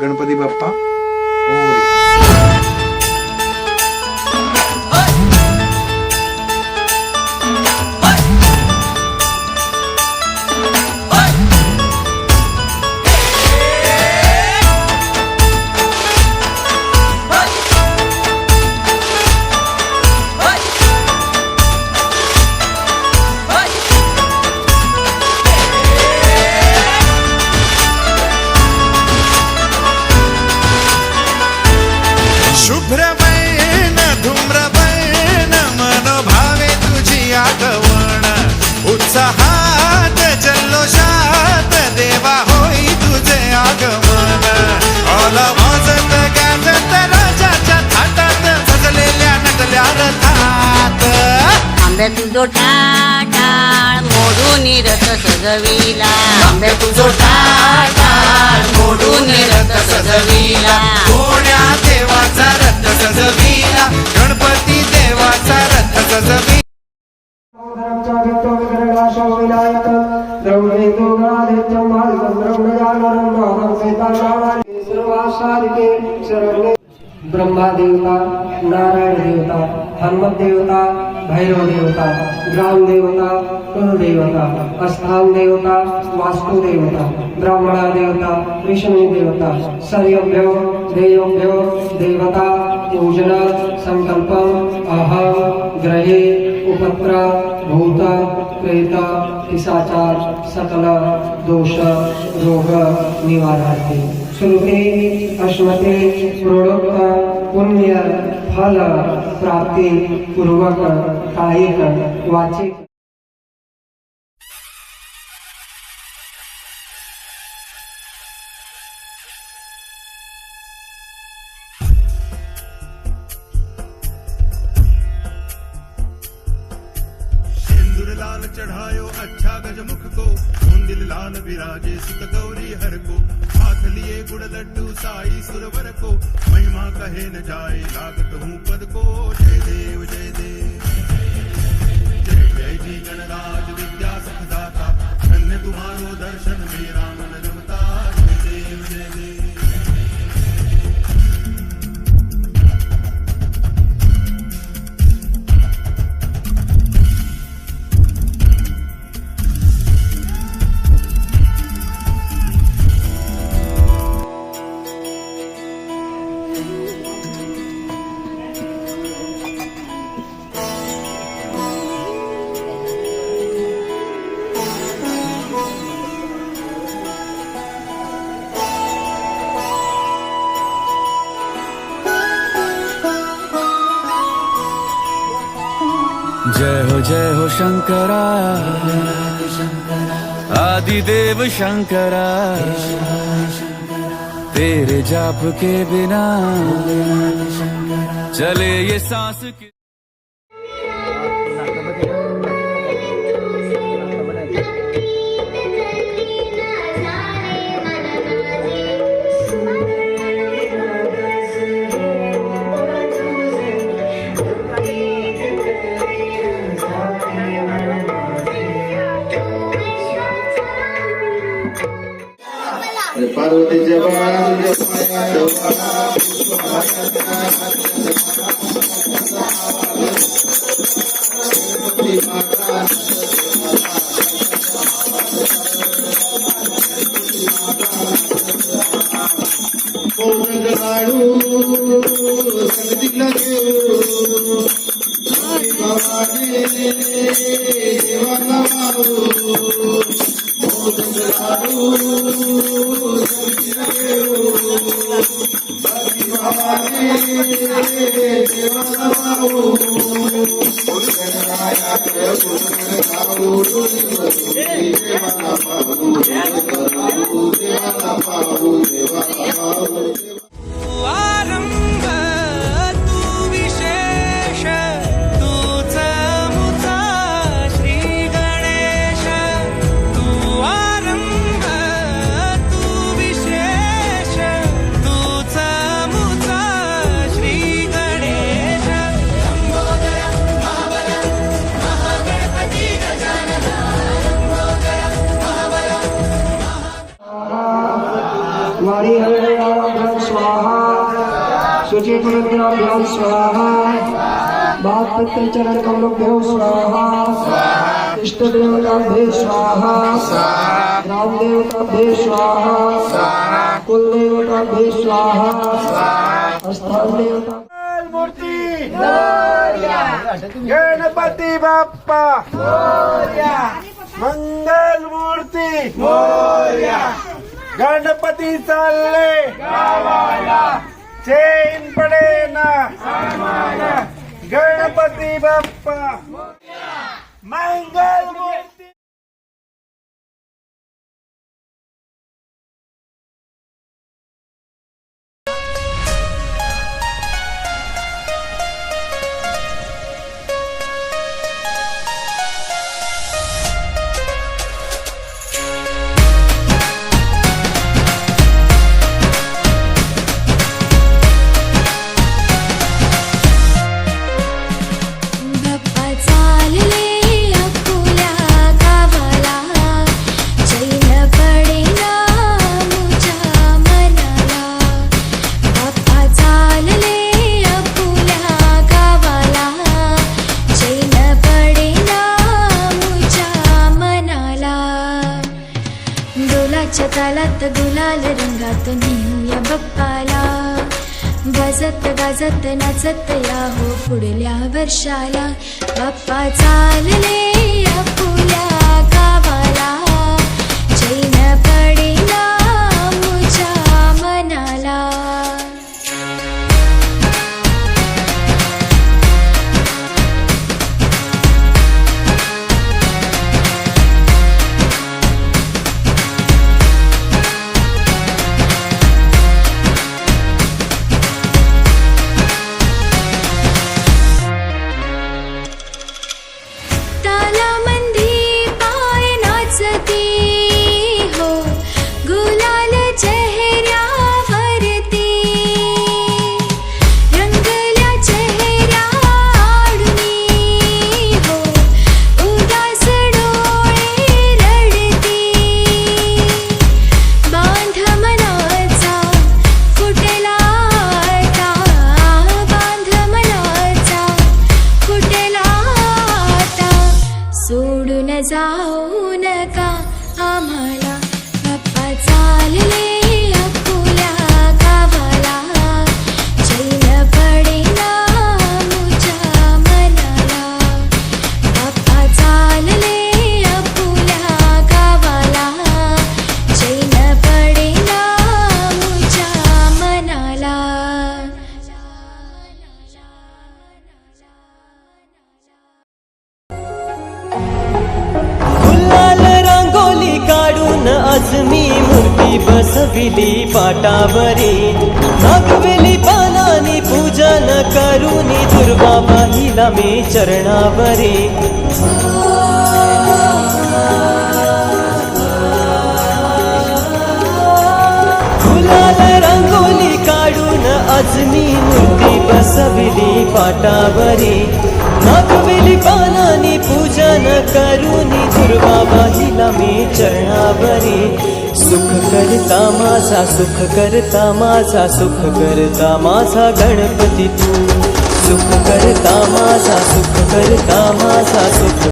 गणपती बाप्पा. ओरिया आंब्या तुझो टाटाळ मोडून रथ सजविला. आंब्या तुझो टाटाळ मोडून रथ सजविला. कोण्या देवाचा रथ सजविला? गणपती देवाचा रथ सजविला. ब्रह्मा देवता नारायण देवता हनुमत देवता भैरव देवता ग्राम देवता कुल देवता अस्थान देवता वास्तु देवता ब्राह्मणा देवता विष्णु देवता सर्वभ्यो, देवभ्यो, देवता, पूजन, संकल्प अहम ग्रहे, उपत्र, भूत, प्रेत पिशाचार सकल, दोष, रोग निवारार्थे श्रुते अश्वते प्रोडोक्त पुण्य, फल, प्राप्ति, पूर्वक कायिक वाचिक। चढ़ायो अच्छा गजमुख को। मुंदिल लाल विराजे, सुत गौरी गुड़ लड्डू साई सुरवर को महिमा कहे न जाए, लागत हूँ पद को। जय देव जय देव। जय जय जी गणराज विद्या सुखदाता, धन्य तुम्हारो दर्शन, मेरा मन जमता जय देव जय देव। जय हो जय हो शंकरा। आदिदेव शंकरा। तेरे जाप के बिना चले ये सांस ভারত জবান লাড়ু সঙ্গতি লাগে বাবা দেওয়া লাড়ু नैवेद्याभ्यां स्वाहा। शुचिपुरभ्यां स्वाहा। चरण कमलोभ्यो स्वाहा। इष्ट देवताभ्ये स्वाहा। ग्राम देवताभ्ये स्वाहा। कुल देवताभ्ये स्वाहा। स्थान देवता गणपती बाप्पा। मंगल मूर्ती। गणपती चालले. चेन पडे ना. गणपती बाप्पा. मंगल डोलाच्या गुलाल रंगात नेऊया बाप्पाला. वाजत गाजत नाचत या हो पुढल्या वर्षाला. बाप्पा चालले अपुल्या बसविली पाटावरी नागवेली पानानी पूजन करूनी दुर्गा पाहिला मी चरणावरी. अजनी रांगोली काढून आज मूर्ती बसविली पाटावरी. नागवेली पानानी पूजन करूनी दुर्गा बाहिला मी चरणावरी. सुख करता माझा, सुख करता माझा, सुख करता माझा गणपती तू. सुख करता माझा, सुख करता माझा, सुख